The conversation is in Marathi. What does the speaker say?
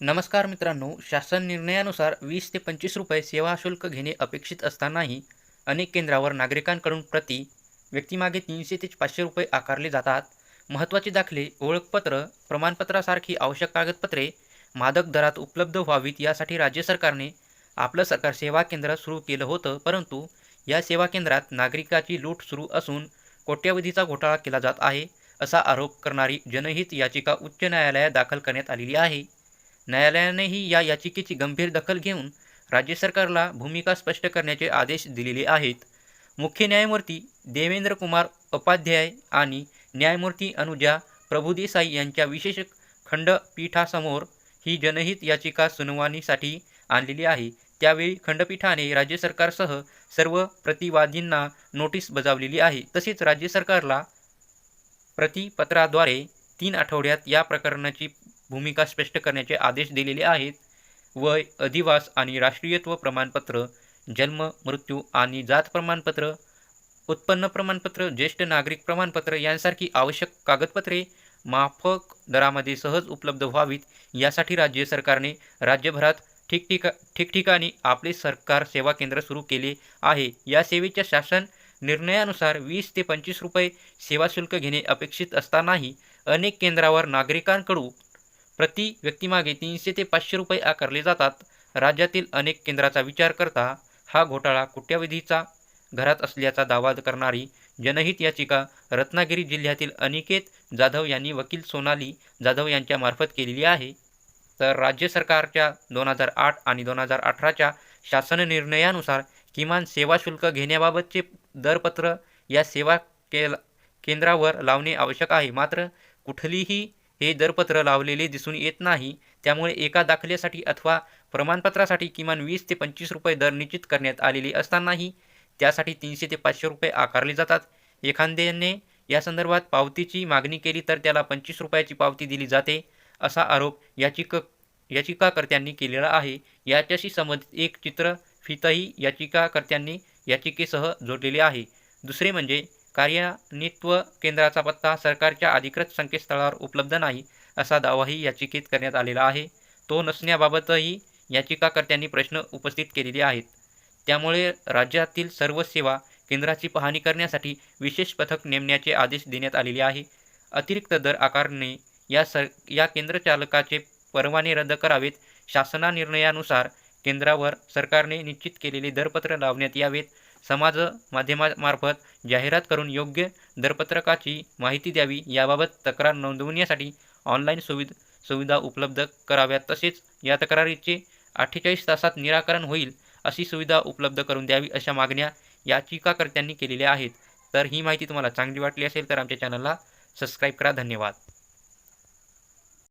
नमस्कार मित्रांनो शासन निर्णयानुसार वीस ते पंचवीस रुपये सेवा शुल्क घेणे अपेक्षित असतानाही अनेक केंद्रावर नागरिकांकडून प्रति व्यक्तीमागे तीनशे ते पाचशे रुपये आकारले जातात. महत्त्वाचे दाखले ओळखपत्र प्रमाणपत्रासारखी आवश्यक कागदपत्रे मादक दरात उपलब्ध व्हावीत यासाठी राज्य सरकारने आपलं सरकार सेवा केंद्र सुरू केलं होतं परंतु या सेवा केंद्रात नागरिकाची लूट सुरू असून कोट्यवधीचा घोटाळा केला जात आहे असा आरोप करणारी जनहित याचिका उच्च न्यायालयात दाखल करण्यात आलेली आहे. न्यायालयानेही या याचिकेची गंभीर दखल घेऊन राज्य सरकारला भूमिका स्पष्ट करण्याचे आदेश दिलेले आहेत. मुख्य न्यायमूर्ती देवेंद्र कुमार उपाध्याय आणि न्यायमूर्ती अनुजा प्रभुदेसाई यांच्या विशेष खंडपीठासमोर ही जनहित याचिका सुनावणीसाठी आणलेली आहे. त्यावेळी खंडपीठाने राज्य सरकारसह सर्व प्रतिवादींना नोटीस बजावलेली आहे. तसेच राज्य सरकारला प्रतिपत्राद्वारे तीन आठवड्यात या प्रकरणाची भूमिका स्पष्ट करण्याचे आदेश दिलेले आहेत. वय अधिवास आणि राष्ट्रीयत्व प्रमाणपत्र जन्म मृत्यू आणि जात प्रमाणपत्र उत्पन्न प्रमाणपत्र ज्येष्ठ नागरिक प्रमाणपत्र यांसारखी आवश्यक कागदपत्रे माफक दरामध्ये सहज उपलब्ध व्हावीत यासाठी राज्य सरकारने राज्यभरात ठिकठिका ठिकठिकाणी आपले सरकार सेवा केंद्र सुरू केले आहे. या सेवेच्या शासन निर्णयानुसार वीस ते पंचवीस रुपये सेवा शुल्क घेणे अपेक्षित असतानाही अनेक केंद्रावर नागरिकांकडून प्रति व्यक्तीमागे तीनशे ते पाचशे रुपये आकारले जातात. राज्यातील अनेक केंद्राचा विचार करता हा घोटाळा कोट्यावधीचा घरात असल्याचा दावा करणारी जनहित याचिका रत्नागिरी जिल्ह्यातील अनिकेत जाधव यांनी वकील सोनाली जाधव यांच्यामार्फत केलेली आहे. तर राज्य सरकारच्या दोन हजार आठ आणि दोन हजार अठराच्या शासन निर्णयानुसार किमान सेवा शुल्क घेण्याबाबतचे दरपत्र या सेवा केल केंद्रावर लावणे आवश्यक आहे. मात्र कुठलीही हे दरपत्र लावलेले दिसून येत नाही. त्यामुळे एका दाखल्यासाठी अथवा प्रमाणपत्रासाठी किमान वीस ते पंचवीस रुपये दर निश्चित करण्यात आलेले असतानाही त्यासाठी तीनशे ते पाचशे रुपये आकारले जातात. एखाद्याने या संदर्भात पावतीची मागणी केली तर त्याला पंचवीस रुपयाची पावती दिली जाते असा आरोप याचिक याचिकाकर्त्यांनी केलेला आहे. याच्याशी संबंधित एक चित्रफितही याचिकाकर्त्यांनी याचिकेसह जोडलेले आहे. दुसरे म्हणजे कार्यान्वित्व केंद्राचा पत्ता सरकारच्या अधिकृत संकेतस्थळावर उपलब्ध नाही असा दावाही याचिकेत करण्यात आलेला आहे. तो नसण्याबाबतही याचिकाकर्त्यांनी प्रश्न उपस्थित केलेले आहेत. त्यामुळे राज्यातील सर्व सेवा केंद्राची पाहणी करण्यासाठी विशेष पथक नेमण्याचे आदेश देण्यात आलेले आहे. अतिरिक्त दर आकारणे या सर या केंद्रचालकाचे परवाने रद्द करावेत. शासना निर्णयानुसार केंद्रावर सरकारने निश्चित केलेले दरपत्र लावण्यात यावेत. समाज माध्यमामार्फत जाहिरात करून योग्य दरपत्रकाची माहिती द्यावी याबाबत तक्रार नोंदवण्यासाठी ऑनलाईन सुविध सुविधा उपलब्ध कराव्यात. तसेच या तक्रारीचे अठ्ठेचाळीस तासात निराकरण होईल अशी सुविधा उपलब्ध करून द्यावी अशा मागण्या याचिकाकर्त्यांनी केलेल्या आहेत. तर ही माहिती तुम्हाला चांगली वाटली असेल तर आमच्या चॅनलला सबस्क्राईब करा. धन्यवाद.